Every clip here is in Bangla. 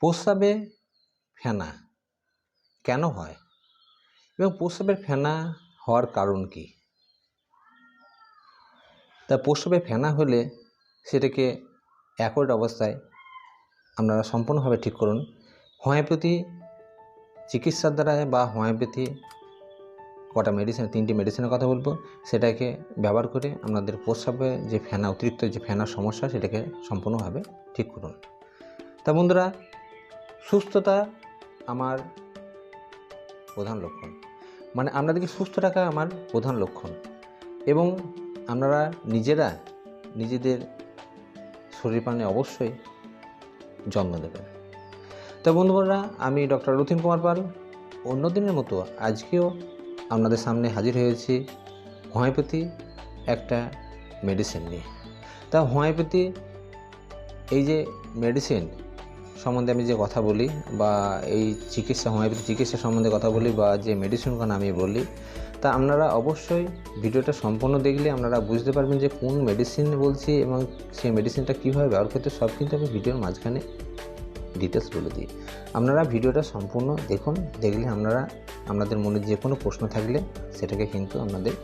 প্রস্রাবে ফেনা কেন হয়? এবং প্রস্রাবের ফেনা হওয়ার কারণ কি? তা প্রস্রাবে ফেনা হলে সেটাকে অ্যাকোর্ড অবস্থায় আপনারা সম্পূর্ণভাবে ঠিক করুন। হোমিওপ্যাথি চিকিৎসার দ্বারা বা হোমিওপ্যাথি কটা মেডিসিন তিনটি মেডিসিনের কথা বলব, সেটাকে ব্যবহার করে আপনাদের প্রস্রাবে যে ফেনা, অতিরিক্ত যে ফেনার সমস্যা, সেটাকে সম্পূর্ণভাবে ঠিক করুন। তা বন্ধুরা সুস্থতা আমার প্রধান লক্ষণ। মানে আপনাদেরকে সুস্থ রাখা আমার প্রধান লক্ষণ। এবং আপনারা নিজেরা নিজেদের শরীর পানে অবশ্যই যত্ন দেবেন। তো বন্ধুরা আমি ডক্টর রতিন কুমার পাল। অন্য দিনের মতো আজকেও আপনাদের সামনে হাজির হয়েছি হোমিওপ্যাথি একটা মেডিসিন নিয়ে। তা হোমিওপ্যাথি এই যে মেডিসিন সম্বন্ধে আমি যে কথা বলি বা এই চিকিৎসা, হোমিওপ্যাথি চিকিৎসা সম্বন্ধে কথা বলি বা যে মেডিসিনগুলো আমি বলি, তা আপনারা অবশ্যই ভিডিওটা সম্পূর্ণ দেখলে আপনারা বুঝতে পারবেন যে কোন মেডিসিন বলছি এবং সেই মেডিসিনটা কীভাবে ব্যবহার করতে সব কিন্তু আমি ভিডিওর মাঝখানে ডিটেলস বলে দিই। আপনারা ভিডিওটা সম্পূর্ণ দেখুন, দেখলে আপনারা, আপনাদের মনে যে কোনো প্রশ্ন থাকলে সেটাকে কিন্তু আপনাদের,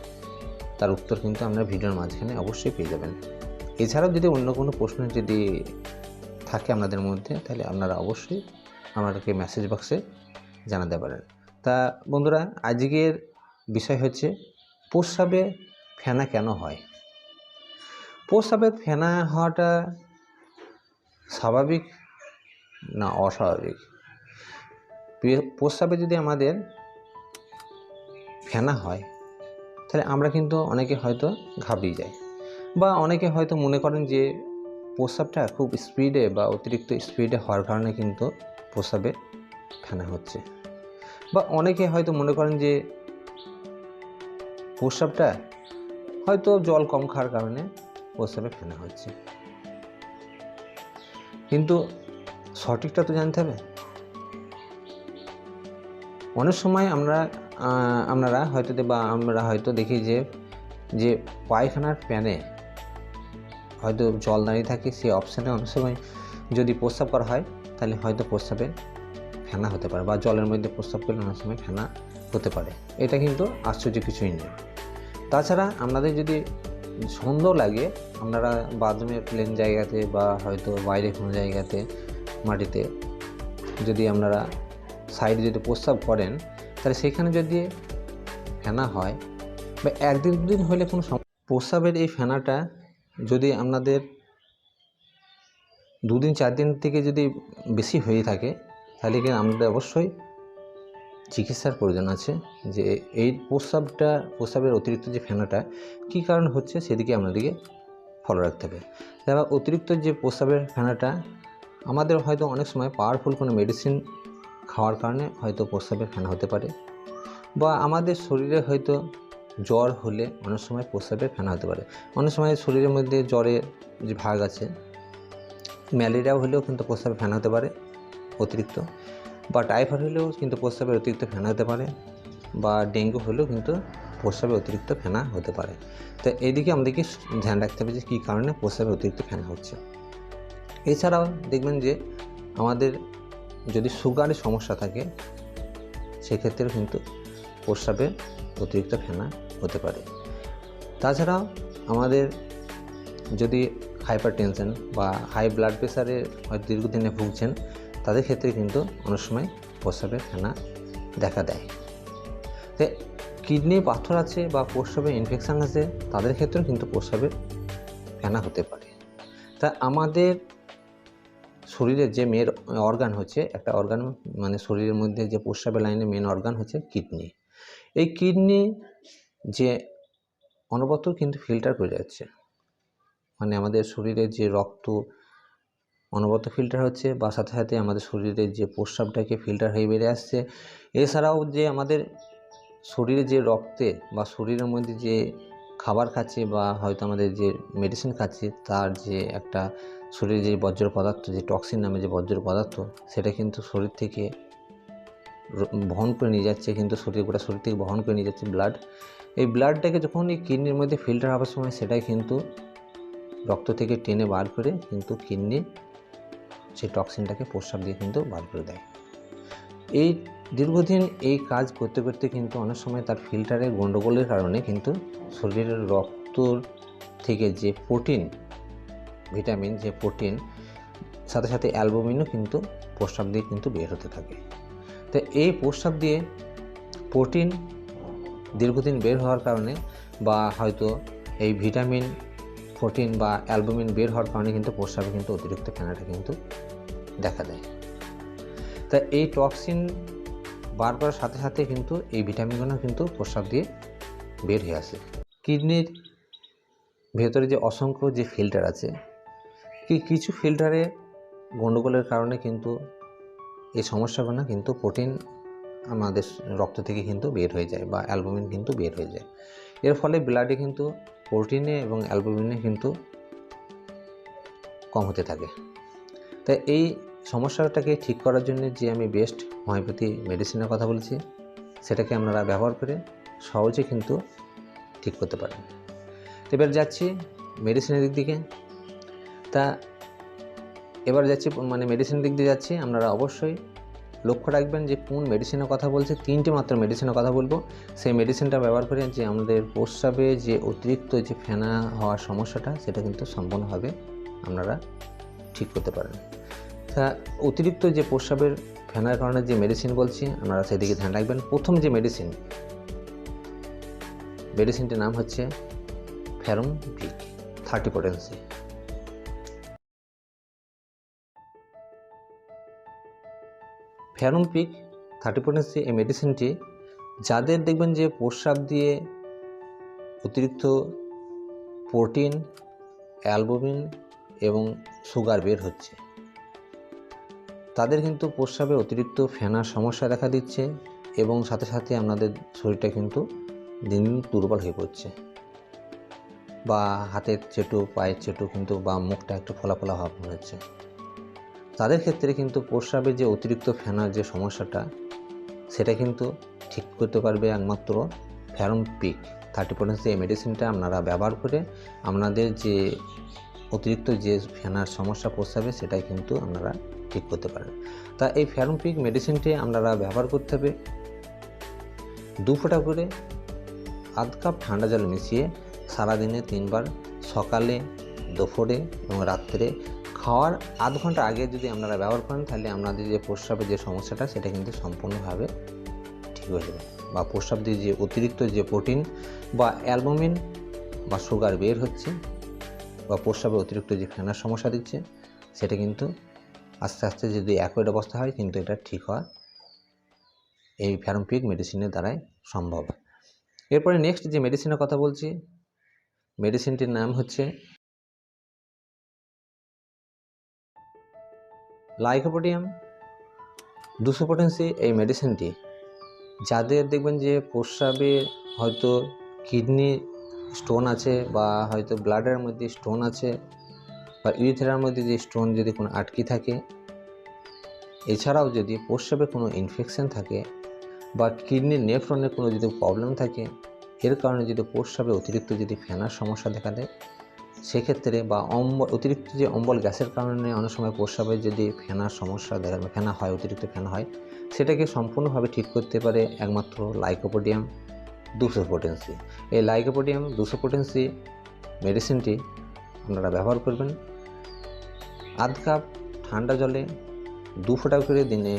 তার উত্তর কিন্তু আপনারা ভিডিওর মাঝখানে অবশ্যই পেয়ে যাবেন। এছাড়াও যদি অন্য কোনো প্রশ্ন যদি থাকে আপনাদের মধ্যে, তাহলে আপনারা অবশ্যই আমাদেরকে মেসেজ বক্সে জানাতে পারেন। তা বন্ধুরা, আজকের বিষয় হচ্ছে প্রস্রাবে ফেনা কেন হয়? প্রস্রাবে ফেনা হওয়াটা স্বাভাবিক না অস্বাভাবিক? প্রস্রাবে যদি আমাদের ফেনা হয়, তাহলে আমরা কিন্তু অনেকে হয়তো ঘাবড়িয়ে যাই বা অনেকে হয়তো মনে করেন যে প্রস্রাবটা খুব স্পিডে বা অতিরিক্ত স্পিডে হওয়ার কারণে কিন্তু প্রস্রাবে ফেনা হচ্ছে। বা অনেকে হয়তো মনে করেন যে প্রস্রাবটা হয়তো জল কম খাওয়ার কারণে প্রস্রাবে ফেনা হচ্ছে। কিন্তু সঠিকটা তো জানতে হবে। অনেক সময় আমরা আপনারা হয়তো বা আমরা হয়তো দেখি যে যে পায়খানার প্যানে হয়তো জল দাঁড়িয়ে থাকে, সেই অপশানে অনেক সময় যদি প্রস্রাব করা হয়, তাহলে হয়তো প্রস্রাবে ফেনা হতে পারে বা জলের মধ্যে প্রস্রাব করলে অনেক সময় ফেনা হতে পারে। এটা কিন্তু আশ্চর্য কিছুই নেই তাছাড়া আপনাদের যদি সন্দেহ লাগে, আপনারা বাথরুমের প্লেন জায়গাতে বা হয়তো বাইরে কোনো জায়গাতে, মাটিতে যদি আপনারা সাইডে যদি প্রস্রাব করেন, তাহলে সেখানে যদি ফেনা হয় বা একদিন দুদিন হলে কোনো প্রস্রাবের এই ফেনাটা যদি আপনাদের দুদিন চার দিন থেকে যদি বেশি হয়ে থাকে, তাহলে কিন্তু আমাদের অবশ্যই চিকিৎসার প্রয়োজন আছে যে এই প্রস্রাবটা, প্রস্রাবের অতিরিক্ত যে ফেনাটা, কী কারণ হচ্ছে সেদিকে আপনাদেরকে ফলো রাখতে হবে। এবার অতিরিক্ত যে প্রস্রাবের ফেনাটা, আমাদের হয়তো অনেক সময় পাওয়ারফুল কোনো মেডিসিন খাওয়ার কারণে হয়তো প্রস্রাবের ফেনা হতে পারে, বা আমাদের শরীরে হয়তো জ্বর হলে অনেক সময় প্রস্রাবে ফেনা হতে পারে। অনেক সময় শরীরের মধ্যে জ্বরের যে ভাগ আছে, ম্যালেরিয়া হলেও কিন্তু প্রস্রাবে ফেনা হতে পারে অতিরিক্ত। বা টাইফয়েড হলেও কিন্তু প্রস্রাবের অতিরিক্ত ফেনা হতে পারে। বা ডেঙ্গু হলেও কিন্তু প্রস্রাবে অতিরিক্ত ফেনা হতে পারে। তো এইদিকে আমাদেরকে ধ্যান রাখতে হবে যে কী কারণে প্রস্রাবে অতিরিক্ত ফেনা হচ্ছে। এছাড়াও দেখবেন যে আমাদের যদি সুগারের সমস্যা থাকে, সেক্ষেত্রেও কিন্তু প্রস্রাবে অতিরিক্ত ফেনা হতে পারে। তাছাড়াও আমাদের যদি হাইপার টেনশন বা হাই ব্লাড প্রেশারে দীর্ঘদিনে ভুগছেন, তাদের ক্ষেত্রে কিন্তু অনেক সময় প্রস্রাবের ফেনা দেখা দেয়। তো কিডনি পাথর আছে বা প্রস্রাবে ইনফেকশান আছে, তাদের ক্ষেত্রেও কিন্তু প্রস্রাবের ফেনা হতে পারে। তা আমাদের শরীরের যে মেন অর্গান হচ্ছে, একটা অর্গান মানে শরীরের মধ্যে যে প্রস্রাবের লাইনে মেন অর্গান হচ্ছে কিডনি। এই কিডনি যে অনবরত কিন্তু ফিল্টার করে যাচ্ছে। মানে আমাদের শরীরের যে রক্ত অনবরত ফিল্টার হচ্ছে বা সাথে সাথে আমাদের শরীরের যে প্রস্রাবটাকে ফিল্টার হয়ে বেড়ে আসছে। এছাড়াও যে আমাদের শরীরে যে রক্তে বা শরীরের মধ্যে যে খাবার খাচ্ছে বা হয়তো আমাদের যে মেডিসিন খাচ্ছে, তার যে একটা শরীরে যে বজ্র পদার্থ যে টক্সিন নামে যে বজ্র পদার্থ সেটা কিন্তু শরীর থেকে বহন করে নিয়ে যাচ্ছে, কিন্তু শরীর গোটা শরীর থেকে বহন করে নিয়ে যাচ্ছে ব্লাড এই ব্লাডটাকে যখন এই কিডনির মধ্যে ফিল্টার হওয়ার সময় সেটাই কিন্তু রক্ত থেকে টেনে বার করে কিন্তু কিডনি সেই টক্সিনটাকে প্রস্রাব দিয়ে কিন্তু বার করে দেয়। এই দীর্ঘদিন এই কাজ করতে করতে কিন্তু অনেক সময় তার ফিল্টারের গণ্ডগোলের কারণে কিন্তু শরীরের রক্তর থেকে যে প্রোটিন ভিটামিন যে প্রোটিন সাথে সাথে অ্যালবুমিনও কিন্তু প্রস্রাব দিয়ে কিন্তু বের হতে থাকে। তো এই প্রস্রাব দিয়ে প্রোটিন দীর্ঘদিন বের হওয়ার কারণে বা হয়তো এই ভিটামিন, প্রোটিন বা অ্যালবুমিন বের হওয়ার কারণে কিন্তু প্রস্রাবে কিন্তু অতিরিক্ত ফেনাটা কিন্তু দেখা দেয়। তা এই টক্সিন বার করার সাথে সাথে কিন্তু এই ভিটামিনগুলো কিন্তু প্রস্রাব দিয়ে বের হয়ে আসে। কিডনির ভেতরে যে অসংখ্য যে ফিল্টার আছে, কি কিছু ফিল্টারে গণ্ডগোলের কারণে কিন্তু এই সমস্যাগুলো কিন্তু প্রোটিন আমাদের রক্ত থেকে কিন্তু বের হয়ে যায় বা অ্যালবুমিন কিন্তু বের হয়ে যায়। এর ফলে ব্লাডে কিন্তু প্রোটিনে এবং অ্যালবুমিনে কিন্তু কম হতে থাকে। তাই এই সমস্যাটাকে ঠিক করার জন্য যে আমি বেস্ট হোমিওপ্যাথি মেডিসিনের কথা বলেছি, সেটাকে আপনারা ব্যবহার করে সহজে কিন্তু ঠিক করতে পারেন। এবার যাচ্ছি মেডিসিনের দিক দিকে তা এবার যাচ্ছি মানে মেডিসিন দিক দিয়ে যাচ্ছি। আপনারা অবশ্যই লক্ষ্য রাখবেন যে কোন মেডিসিনের কথা বলছে, তিনটে মাত্র মেডিসিনের কথা বলব। সেই মেডিসিনটা ব্যবহার করে যে আমাদের প্রস্রাবে যে অতিরিক্ত যে ফেনা হওয়ার সমস্যাটা, সেটা কিন্তু সম্পূর্ণভাবে আপনারা ঠিক করতে পারেন। তা অতিরিক্ত যে প্রস্রাবের ফেনার কারণে যে মেডিসিন বলছি, আপনারা সেদিকে ধ্যান রাখবেন। প্রথম যে মেডিসিন মেডিসিনটির নাম হচ্ছে ফ্যারম ভিক থার্টি পোটেন্সি ফ্যারমপিক থার্টি পোটেন্সি এই মেডিসিনটি যাদের দেখবেন যে প্রস্রাব দিয়ে অতিরিক্ত প্রোটিন অ্যালবুমিন এবং সুগার বের হচ্ছে। তাদের কিন্তু প্রস্রাবে অতিরিক্ত ফেনার সমস্যা দেখা দিচ্ছে এবং সাথে সাথে আপনাদের শরীরটা কিন্তু দিন দিন দুর্বল হয়ে পড়ছে। বা হাতের চেটু, পায়ের চেটু কিন্তু বা মুখটা একটু ফোলা ফোলা ভাব হচ্ছে। তাদের ক্ষেত্রে কিন্তু প্রস্রাবে যে অতিরিক্ত ফেনার যে সমস্যাটা, সেটা কিন্তু ঠিক করতে পারবে একমাত্র ফ্যারম পিক। থার্টি পার্সেন্ট এই মেডিসিনটা আপনারা ব্যবহার করে আপনাদের যে অতিরিক্ত যে ফেনার সমস্যা প্রস্রাবে, সেটাই কিন্তু আপনারা ঠিক করতে পারেন। তা এই ফ্যারম পিক মেডিসিনটি আপনারা ব্যবহার করতে হবে। দু ফোঁটা করে আধ কাপ ঠান্ডা জল মিশিয়ে সারাদিনে তিনবার সকালে, দুপুরে এবং রাত্রে খাওয়ার আধ ঘণ্টা আগে যদি আপনারা ব্যবহার করেন, তাহলে আপনাদের যে প্রস্রাবের যে সমস্যাটা, সেটা কিন্তু সম্পূর্ণভাবে ঠিক হয়ে যাবে। বা প্রস্রাব দিয়ে যে অতিরিক্ত যে প্রোটিন বা অ্যালবুমিন বা সুগার বের হচ্ছে বা প্রস্রাবে অতিরিক্ত যে ফেনার সমস্যা দিচ্ছে, সেটা কিন্তু আস্তে আস্তে যদি অ্যাকোয়েড অবস্থা হয়, কিন্তু এটা ঠিক হওয়া এই ফ্যারমপিক মেডিসিনের দ্বারাই সম্ভব। এরপরে নেক্সট যে মেডিসিনের কথা বলছি মেডিসিনটির নাম হচ্ছে লাইকোপোডিয়াম পটেন্সি এই মেডিসিনটি যাদের দেখবেন যে প্রস্রাবে হয়তো কিডনি স্টোন আছে বা হয়তো ব্লাডের মধ্যে স্টোন আছে বা ইউথেরার মধ্যে যে স্টোন যদি কোনো আটকি থাকে, এছাড়াও যদি প্রস্রাবে কোনো ইনফেকশন থাকে বা কিডনির নেফ্রনের কোনো যদি প্রবলেম থাকে, এর কারণে যদি প্রস্রাবে অতিরিক্ত যদি ফেনার সমস্যা দেখা দেয় সেক্ষেত্রে বা অম্বল অতিরিক্ত যে অম্বল গ্যাসের কারণে অনেক সময় প্রস্রাবে যদি ফেনার সমস্যা দেখা ফেনা হয়, অতিরিক্ত ফেনা হয়, সেটাকে সম্পূর্ণভাবে ঠিক করতে পারে একমাত্র লাইকোপোডিয়াম দুশো পোটেন্সি এই লাইকোপোডিয়াম দুশো পোটেন্সি মেডিসিনটি আপনারা ব্যবহার করবেন। আধ কাপ ঠান্ডা জলে দু ফোঁটা করে দিনে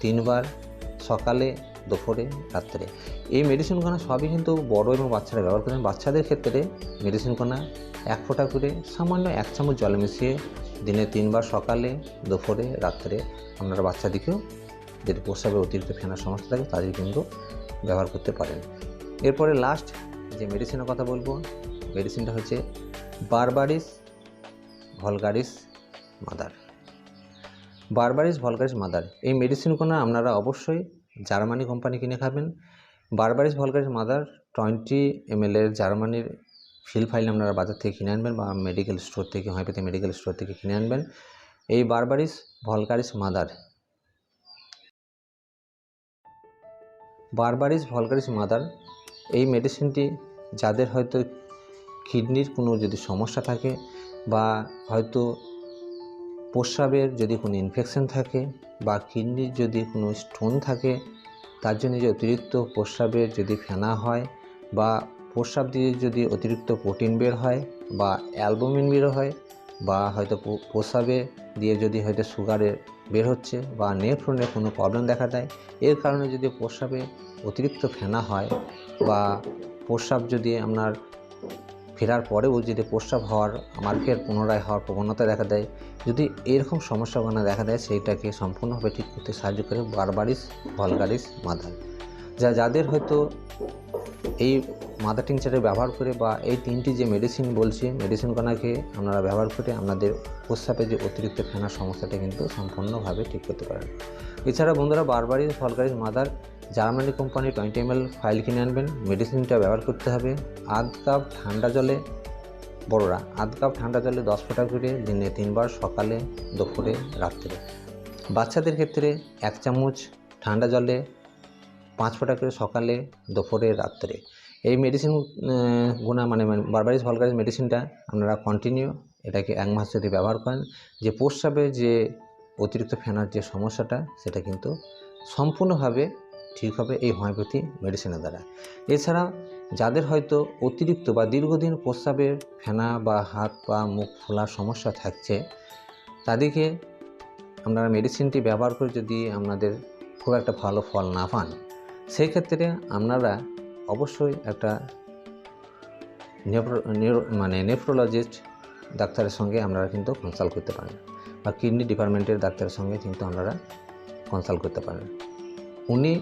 তিনবার সকালে, দুপুরে, রাত্রে। এই মেডিসিনগুলো সবই কিন্তু বড় এবং বাচ্চারা ব্যবহার করেন। বাচ্চাদের ক্ষেত্রে মেডিসিনগুলো এক ফোঁটা করে সামান্য এক চামচ জল মিশিয়ে দিনে তিনবার সকালে, দুপুরে, রাত্রে আপনারা বাচ্চাদেরকেও যদি প্রস্রাবে অতিরিক্ত ফেনার সমস্যা থাকে, তাদের কিন্তু ব্যবহার করতে পারেন। এরপরে লাস্ট যে মেডিসিনের কথা বলব মেডিসিনটা হচ্ছে বারবারিস ভলগারিস মাদার বারবারিস ভলগারিস মাদার এই মেডিসিনগুলো আপনারা অবশ্যই জার্মানি কোম্পানি কিনে খাবেন। Berberis vulgaris mother twenty M এর জার্মানির ফিল ফাইল আপনারা বাজার থেকে কিনে আনবেন বা মেডিকেল স্টোর থেকে, হোমিওপ্যাথি মেডিকেল স্টোর থেকে কিনে আনবেন। এই বারবারিস ভলগারিস মাদার। বারবারিস ভলগারিস মাদার, এই মেডিসিনটি যাদের হয়তো কিডনির কোনো যদি সমস্যা থাকে বা হয়তো প্রস্রাবের যদি কোনো ইনফেকশন থাকে বা কিডনির যদি কোনো স্টোন থাকে তার জন্য যে অতিরিক্ত প্রস্রাবের যদি ফেনা হয় বা প্রস্রাব দিয়ে যদি অতিরিক্ত প্রোটিন বের হয় বা অ্যালবুমিন বের হয় বা হয়তো প্র- প্রস্রাবে দিয়ে যদি হয়তো সুগারের বের হচ্ছে বা নেফ্রনের কোনো প্রবলেম দেখা দেয়, এর কারণে যদি প্রস্রাবে অতিরিক্ত ফেনা হয় বা প্রস্রাব যদি আপনার ফেরার পরেও যদি প্রস্রাব হওয়ার মার্কের পুনরায় হওয়ার প্রবণতা দেখা দেয়, যদি এরকম সমস্যাগুলো দেখা দেয়, সেইটাকে সম্পূর্ণভাবে ঠিক করতে সাহায্য করে বারবারিস, ভলগারিস, মাদার। যা যাদের হয়তো এই মাদার টিংচারে ব্যবহার করে বা এই তিনটি যে মেডিসিন বলছি মেডিসিনগুলোকে আপনারা ব্যবহার করে আপনাদের প্রস্রাবে যে অতিরিক্ত ফেনার সমস্যাটা কিন্তু সম্পূর্ণভাবে ঠিক করতে পারেন। এছাড়া বন্ধুরা বারবারই vulgaris mother Germany company twenty M file কিনে আনবেন। মেডিসিনটা ব্যবহার করতে হবে। আধ কাপ ঠান্ডা জলে বড়রা, আধ কাপ ঠান্ডা জলে দশ ফোঁটা করে দিনে তিনবার সকালে, দুপুরে, রাত্রে। বাচ্চাদের ক্ষেত্রে এক চামচ ঠান্ডা জলে পাঁচ ফোঁটা করে সকালে, দুপুরে, রাত্রে। এই মেডিসিন গুণা মানে বারবারিস ভলগারিস মেডিসিনটা আপনারা কন্টিনিউ এটাকে এক মাস যদি ব্যবহার করেন, যে প্রস্রাবে যে অতিরিক্ত ফেনার যে সমস্যাটা, সেটা কিন্তু সম্পূর্ণভাবে ঠিক হবে এই হোমিওপ্যাথি মেডিসিনের দ্বারা। এছাড়া যাদের হয়তো অতিরিক্ত বা দীর্ঘদিন প্রস্রাবের ফেনা বা হাত পা মুখ ফোলার সমস্যা থাকছে, তাদেরকে আপনারা মেডিসিনটি ব্যবহার করে যদি আপনাদের খুব একটা ভালো ফল না পান সেই ক্ষেত্রে আপনারা অবশ্যই একটা নেফ্রো মানে নেফ্রোলজিস্ট ডাক্তারের সঙ্গে আপনারা কিন্তু কনসাল্ট করতে পারেন বা কিডনি ডিপার্টমেন্টের ডাক্তারের সঙ্গে কিন্তু আপনারা কনসাল্ট করতে পারেন। উনি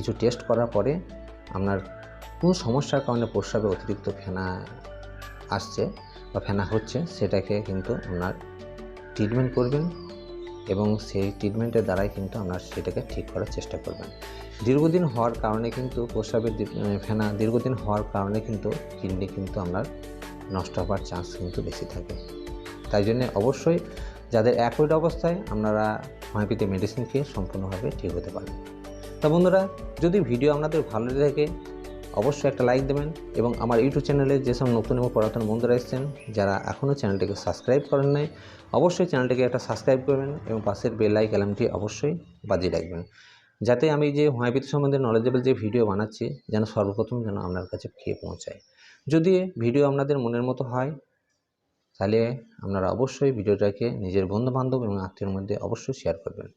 কিছু টেস্ট করার পরে আপনার কোনো সমস্যার কারণে প্রস্রাবে অতিরিক্ত ফেনা আসছে বা ফেনা হচ্ছে, সেটাকে কিন্তু আপনার ট্রিটমেন্ট করবেন এবং সেই ট্রিটমেন্টের দ্বারাই কিন্তু আপনার সেটাকে ঠিক করার চেষ্টা করবেন। দীর্ঘদিন হওয়ার কারণে কিন্তু প্রস্রাবের ফেনা দীর্ঘদিন হওয়ার কারণে কিন্তু কিডনি কিন্তু আপনার নষ্ট হওয়ার চান্স কিন্তু বেশি থাকে। তাই জন্য অবশ্যই যাদের অ্যাকুইড অবস্থায় আপনারা হোমিওপ্যাথি মেডিসিন খেয়ে সম্পূর্ণভাবে ঠিক হতে পারেন তা বন্ধুরা, যদি ভিডিও আপনাদের ভালো লেগে থাকে অবশ্যই একটা লাইক দেবেন এবং আমার ইউটিউব চ্যানেলে যেসব নতুন এবং পুরাতন বন্ধুরা এসেছেন, যারা এখনও চ্যানেলটিকে সাবস্ক্রাইব করেন নাই, অবশ্যই চ্যানেলটিকে একটা সাবস্ক্রাইব করবেন এবং পাশের বেল লাইক অ্যালার্মটি অবশ্যই বাজিয়ে রাখবেন। যাতে আমি যে হোমিওপ্যাথি সম্বন্ধে নলেজেবল যে ভিডিও বানাচ্ছি, যেন সর্বপ্রথম যেন আপনার কাছে খেয়ে পৌঁছায়। যদি ভিডিও আপনাদের মনের মতো হয়, তাহলে আপনারা অবশ্যই ভিডিওটাকে নিজের বন্ধুবান্ধব এবং আত্মীয়ের মধ্যে অবশ্যই শেয়ার করবেন।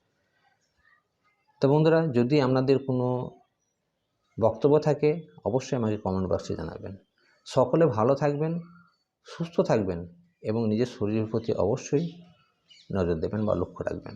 তো বন্ধুরা, যদি আপনাদের কোনো বক্তব্য থাকে, অবশ্যই আমাকে কমেন্ট বক্সে জানাবেন। সকলে ভালো থাকবেন, সুস্থ থাকবেন এবং নিজের শরীরের প্রতি অবশ্যই নজর দেবেন বা লক্ষ্য রাখবেন।